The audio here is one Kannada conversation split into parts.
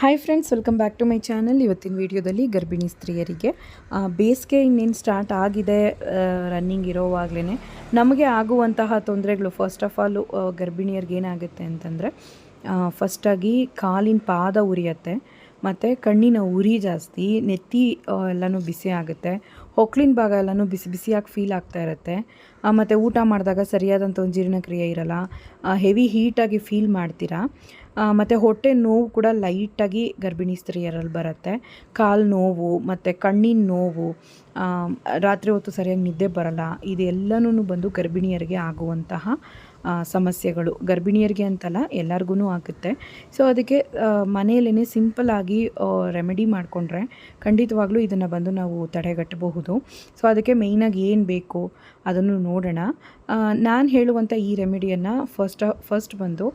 Hi friends welcome back to my channel ಇವತ್ತಿನ ವಿಡಿಯೋದಲ್ಲಿ ಗರ್ಭಿಣಿ ಸ್ತ್ರೀಯರಿಗೆ ಬೇಸಿಗೆ ಇನ್ನೇನು ಸ್ಟಾರ್ಟ್ ಆಗಿದೆ ರನ್ನಿಂಗ್ ಇರೋವಾಗಲೇ ನಮಗೆ ಆಗುವಂತಹ ತೊಂದರೆಗಳು. ಫಸ್ಟ್ ಆಫ್ ಆಲ್ ಗರ್ಭಿಣಿಯರಿಗೆ ಏನಾಗುತ್ತೆ ಅಂತಂದರೆ ಫಸ್ಟಾಗಿ ಕಾಲಿನ ಪಾದ ಉರಿಯತ್ತೆ, ಮತ್ತು ಕಣ್ಣಿನ ಉರಿ ಜಾಸ್ತಿ, ನೆತ್ತಿ ಎಲ್ಲನೂ ಬಿಸಿ ಆಗುತ್ತೆ ಹೊಕ್ಲಿನ ಭಾಗ ಎಲ್ಲನೂ ಬಿಸಿ ಬಿಸಿಯಾಗಿ ಫೀಲ್ ಆಗ್ತಾ ಇರುತ್ತೆ ಮತ್ತು ಊಟ ಮಾಡಿದಾಗ ಸರಿಯಾದಂಥ ಒಂದು ಜೀರ್ಣಕ್ರಿಯೆ ಇರಲ್ಲ ಹೆವಿ ಹೀಟಾಗಿ ಫೀಲ್ ಮಾಡ್ತೀರಾ ಮತ್ತು ಹೊಟ್ಟೆ ನೋವು ಕೂಡ ಲೈಟಾಗಿ ಗರ್ಭಿಣಿ ಸ್ತ್ರೀಯರಲ್ಲಿ ಬರುತ್ತೆ. ಕಾಲು ನೋವು, ಮತ್ತು ಕಣ್ಣಿನ ನೋವು ರಾತ್ರಿ ಹೊತ್ತು ಸರಿಯಾಗಿ ನಿದ್ದೆ ಬರಲ್ಲ ಇದೆಲ್ಲನೂ ಬಂದು ಗರ್ಭಿಣಿಯರಿಗೆ ಆಗುವಂತಹ ಸಮಸ್ಯೆಗಳು. ಗರ್ಭಿಣಿಯರಿಗೆ ಅಂತಲ್ಲ ಎಲ್ಲರಿಗೂ ಆಗುತ್ತೆ. ಸೊ ಅದಕ್ಕೆ ಮನೆಯಲ್ಲೇ ಸಿಂಪಲ್ಲಾಗಿ ರೆಮಿಡಿ ಮಾಡಿಕೊಂಡ್ರೆ ಖಂಡಿತವಾಗ್ಲೂ ಇದನ್ನು ಬಂದು ನಾವು ತಡೆಗಟ್ಟಬಹುದು. ಸೊ ಅದಕ್ಕೆ ಮೇಯ್ನಾಗಿ ಏನು ಬೇಕು ಅದನ್ನು ನೋಡೋಣ. ನಾನು ಹೇಳುವಂಥ ಈ ರೆಮಿಡಿಯನ್ನು ಫಸ್ಟ್ ಫಸ್ಟ್ ಬಂದು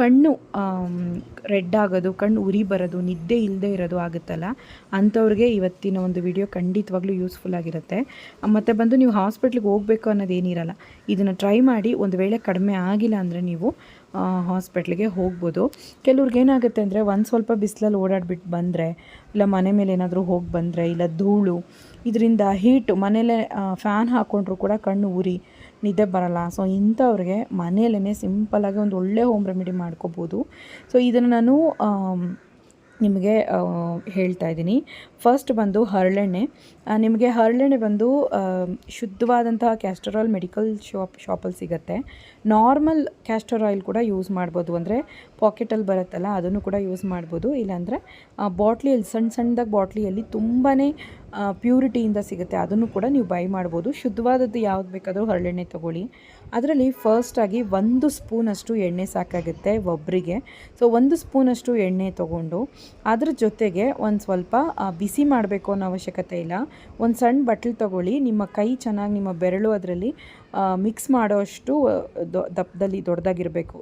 ಕಣ್ಣು ರೆಡ್ ಆಗೋದು, ಕಣ್ಣು ಉರಿ ಬರೋದು, ನಿದ್ದೆ ಇಲ್ಲದೆ ಇರೋದು ಆಗುತ್ತಲ್ಲ? ಅಂಥವ್ರಿಗೆ ಇವತ್ತಿನ ಒಂದು ವಿಡಿಯೋ ಖಂಡಿತವಾಗ್ಲೂ ಯೂಸ್ಫುಲ್ ಆಗಿರುತ್ತೆ. ಮತ್ತು ಬಂದು ನೀವು ಹಾಸ್ಪಿಟ್ಲಿಗೆ ಹೋಗಬೇಕು ಅನ್ನೋದೇನಿರಲ್ಲ ಇದನ್ನು ಟ್ರೈ ಮಾಡಿ ಒಂದು ವೇಳೆ ಕಡಿಮೆ ಆಗಿಲ್ಲ ಅಂದರೆ ನೀವು ಹಾಸ್ಪಿಟ್ಲಿಗೆ ಹೋಗ್ಬೋದು. ಕೆಲವ್ರಿಗೆ ಏನಾಗುತ್ತೆ ಅಂದರೆ ಒಂದು ಸ್ವಲ್ಪ ಬಿಸಿಲಲ್ಲಿ ಓಡಾಡ್ಬಿಟ್ಟು ಬಂದರೆ, ಇಲ್ಲ ಮನೆ ಮೇಲೆ ಏನಾದರೂ ಹೋಗಿ ಬಂದರೆ, ಇಲ್ಲ ಧೂಳು, ಇದರಿಂದ ಹೀಟು ಮನೇಲೆ ಫ್ಯಾನ್ ಹಾಕ್ಕೊಂಡ್ರು ಕೂಡ ಕಣ್ಣು ಉರಿ ನಿದ್ದೆ ಬರಲ್ಲ. ಸೊ ಇಂಥವ್ರಿಗೆ ಮನೆಯಲ್ಲೇ ಸಿಂಪಲ್ಲಾಗಿ ಒಂದು ಒಳ್ಳೆ ಹೋಮ್ ರೆಮಿಡಿ ಮಾಡ್ಕೋಬೋದು. ಸೊ ಇದನ್ನು ನಾನು ನಿಮಗೆ ಹೇಳ್ತಾ ಇದ್ದೀನಿ. ಫಸ್ಟ್ ಬಂದು ಹರಳೆಣ್ಣೆ. ನಿಮಗೆ ಹರಳೆಣ್ಣೆ ಬಂದು ಶುದ್ಧವಾದಂತಹ ಕ್ಯಾಸ್ಟರ್ ಆಯಿಲ್ ಮೆಡಿಕಲ್ ಶಾಪ್ ಶಾಪಲ್ಲಿ ಸಿಗುತ್ತೆ. ನಾರ್ಮಲ್ ಕ್ಯಾಸ್ಟರ್ ಆಯಿಲ್ ಕೂಡ ಯೂಸ್ ಮಾಡ್ಬೋದು. ಅಂದರೆ ಪಾಕೆಟಲ್ಲಿ ಬರುತ್ತಲ್ಲ, ಅದನ್ನು ಕೂಡ ಯೂಸ್ ಮಾಡ್ಬೋದು. ಇಲ್ಲಾಂದರೆ ಬಾಟ್ಲಿಯಲ್ಲಿ ಸಣ್ಣ ಸಣ್ಣದಾಗಿ ಬಾಟ್ಲಿಯಲ್ಲಿ ತುಂಬಾ ಪ್ಯೂರಿಟಿಯಿಂದ ಸಿಗುತ್ತೆ. ಅದನ್ನು ಕೂಡ ನೀವು ಬೈ ಮಾಡ್ಬೋದು. ಶುದ್ಧವಾದದ್ದು ಯಾವ್ದು ಬೇಕಾದರೂ ಹರಳೆಣ್ಣೆ ತೊಗೊಳ್ಳಿ. ಅದರಲ್ಲಿ ಫಸ್ಟಾಗಿ ಒಂದು ಸ್ಪೂನಷ್ಟು ಎಣ್ಣೆ ಸಾಕಾಗುತ್ತೆ ಒಬ್ಬರಿಗೆ ಸೊ ಒಂದು ಸ್ಪೂನಷ್ಟು ಎಣ್ಣೆ ತೊಗೊಂಡು ಅದ್ರ ಜೊತೆಗೆ ಒಂದು ಸ್ವಲ್ಪ ಬಿಸಿ ಮಾಡಬೇಕು ಅನ್ನೋ ಅವಶ್ಯಕತೆ ಇಲ್ಲ. ಒಂದು ಸಣ್ಣ ಬಟ್ಲು ತೊಗೊಳ್ಳಿ. ನಿಮ್ಮ ಕೈ ಚೆನ್ನಾಗಿ ನಿಮ್ಮ ಬೆರಳು ಅದರಲ್ಲಿ ಮಿಕ್ಸ್ ಮಾಡೋಷ್ಟು ದಪ್ಪದಲ್ಲಿ ದೊಡ್ಡದಾಗಿರಬೇಕು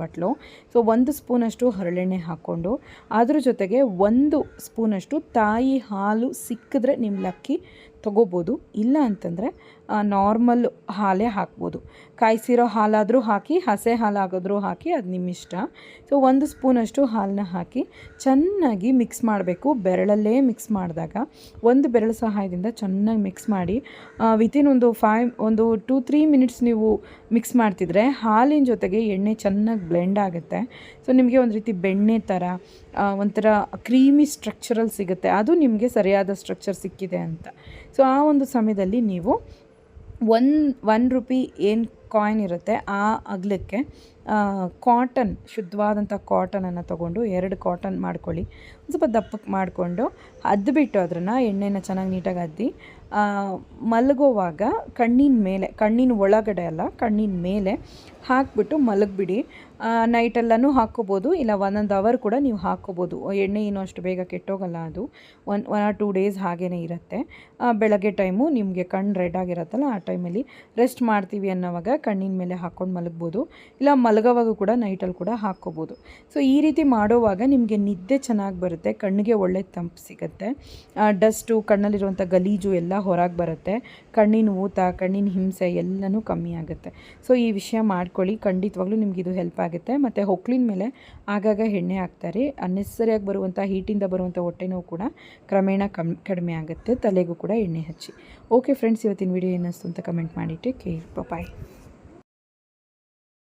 ಬಟ್ಲು. ಸೊ ಒಂದು ಸ್ಪೂನಷ್ಟು ಹರಳೆಣ್ಣೆ ಹಾಕ್ಕೊಂಡು, ಅದ್ರ ಜೊತೆಗೆ ಒಂದು ಸ್ಪೂನಷ್ಟು ತಾಯಿ ಹಾಲು ಸಿಕ್ಕಿದ್ರೆ ನಿಮ್ಮ ಲಕ್ಕಿ ತೊಗೋಬೋದು. ಇಲ್ಲ ಅಂತಂದರೆ ನಾರ್ಮಲ್ ಹಾಲೇ ಹಾಕ್ಬೋದು. ಕಾಯಿಸಿರೋ ಹಾಲಾದರೂ ಹಾಕಿ, ಹಸೆ ಹಾಲಾಗಾದರೂ ಹಾಕಿ, ಅದು ನಿಮ್ಮ ಇಷ್ಟ. ಸೊ ಒಂದು ಸ್ಪೂನಷ್ಟು ಹಾಲನ್ನ ಹಾಕಿ, ಚೆನ್ನಾಗಿ ಮಿಕ್ಸ್ ಮಾಡಬೇಕು. ಬೆರಳಲ್ಲೇ ಮಿಕ್ಸ್ ಮಾಡಿದಾಗ, ಒಂದು ಬೆರಳು ಸಹಾಯದಿಂದ ಚೆನ್ನಾಗಿ ಮಿಕ್ಸ್ ಮಾಡಿ ವಿತಿನ್ ಒಂದು ಫೈವ್ ಒಂದು ಟೂ ತ್ರೀ ಮಿನಿಟ್ಸ್ ನೀವು ಮಿಕ್ಸ್ ಮಾಡ್ತಿದ್ರೆ ಹಾಲಿನ ಜೊತೆಗೆ ಎಣ್ಣೆ ಚೆನ್ನಾಗಿ ಬ್ಲೆಂಡ್ ಆಗುತ್ತೆ. ಸೊ ನಿಮಗೆ ಒಂದು ರೀತಿ ಬೆಣ್ಣೆ ಥರ ಒಂಥರ ಕ್ರೀಮಿ ಸ್ಟ್ರಕ್ಚರಲ್ ಸಿಗುತ್ತೆ. ಅದು ನಿಮಗೆ ಸರಿಯಾದ ಸ್ಟ್ರಕ್ಚರ್ ಸಿಕ್ಕಿದೆ ಅಂತ. ಸೊ ಆ ಒಂದು ಸಮಯದಲ್ಲಿ ನೀವು ಒನ್ ಒನ್ ರುಪಿ ಏನು ಕಾಯಿನ್ ಇರುತ್ತೆ, ಆ ಅಗಲಕ್ಕೆ ಕಾಟನ್ ಶುದ್ಧವಾದಂಥ ಕಾಟನನ್ನು ತೊಗೊಂಡು ಎರಡು ಕಾಟನ್ ಮಾಡ್ಕೊಳ್ಳಿ. ಸ್ವಲ್ಪ ದಪ್ಪಕ್ಕೆ ಮಾಡಿಕೊಂಡು ಅದ್ಬಿಟ್ಟು ಅದನ್ನು ಎಣ್ಣೆನ ಚೆನ್ನಾಗಿ ನೀಟಾಗಿ ಅದ್ದಿ. ಮಲಗೋವಾಗ ಕಣ್ಣಿನ ಮೇಲೆ, ಕಣ್ಣಿನ ಒಳಗಡೆ ಅಲ್ಲ, ಕಣ್ಣಿನ ಮೇಲೆ ಹಾಕ್ಬಿಟ್ಟು ಮಲಗಿಬಿಡಿ. ನೈಟೆಲ್ಲನೂ ಹಾಕ್ಕೋಬೋದು, ಇಲ್ಲ ಒಂದೊಂದು ಅವರ್ ಕೂಡ ನೀವು ಹಾಕ್ಕೋಬೋದು. ಎಣ್ಣೆ ಏನು ಅಷ್ಟು ಬೇಗ ಕೆಟ್ಟೋಗಲ್ಲ ಅದು. One one or two days ಹಾಗೇ ಇರುತ್ತೆ. ಬೆಳಗ್ಗೆ ಟೈಮು ನಿಮಗೆ ಕಣ್ಣು ರೆಡ್ ಆಗಿರುತ್ತಲ್ಲ, ಆ ಟೈಮಲ್ಲಿ ರೆಸ್ಟ್ ಮಾಡ್ತೀವಿ ಅನ್ನೋವಾಗ ಕಣ್ಣಿನ ಮೇಲೆ ಹಾಕ್ಕೊಂಡು ಮಲಗ್ಬೋದು. ಇಲ್ಲ ಮಲಗೋವಾಗ ಕೂಡ ನೈಟಲ್ಲಿ ಕೂಡ ಹಾಕ್ಕೋಬೋದು. ಸೊ ಈ ರೀತಿ ಮಾಡೋವಾಗ ನಿಮಗೆ ನಿದ್ದೆ ಚೆನ್ನಾಗಿ ಬರುತ್ತೆ, ಕಣ್ಣಿಗೆ ಒಳ್ಳೆ ತಂಪು ಸಿಗುತ್ತೆ. ಡಸ್ಟು, ಕಣ್ಣಲ್ಲಿರುವಂಥ ಗಲೀಜು ಎಲ್ಲ ಹೊರಗೆ ಬರುತ್ತೆ. ಕಣ್ಣಿನ ಊತ, ಕಣ್ಣಿನ ಹಿಂಸೆ ಎಲ್ಲನೂ ಕಮ್ಮಿ ಆಗುತ್ತೆ. ಸೊ ಈ ವಿಷಯ ಮಾಡ್ಕೊಳ್ಳಿ. ಖಂಡಿತವಾಗ್ಲೂ ನಿಮ್ಗೆ ಇದು ಹೆಲ್ಪ್ ಆಗುತ್ತೆ. ಮತ್ತು ಹೊಕ್ಲಿನ ಮೇಲೆ ಆಗಾಗ ಎಣ್ಣೆ ಹಾಕ್ತಾರೆ. ಅನ್ನೆಸರಿಯಾಗಿ ಬರುವಂಥ, ಹೀಟಿಂದ ಬರುವಂಥ ಹೊಟ್ಟೆ ನೋವು ಕೂಡ ಕ್ರಮೇಣ ಕಮ್, ಕಡಿಮೆ ಆಗುತ್ತೆ. ತಲೆಗೂ ಕೂಡ ಎಣ್ಣೆ ಹಚ್ಚಿ. ಓಕೆ ಫ್ರೆಂಡ್ಸ್ ಇವತ್ತಿನ ವಿಡಿಯೋ ಏನಿಸ್ತು ಅಂತ ಕಮೆಂಟ್ ಮಾಡಿ ಟೇಕ್ ಕೇರ್ ಬಾಯ್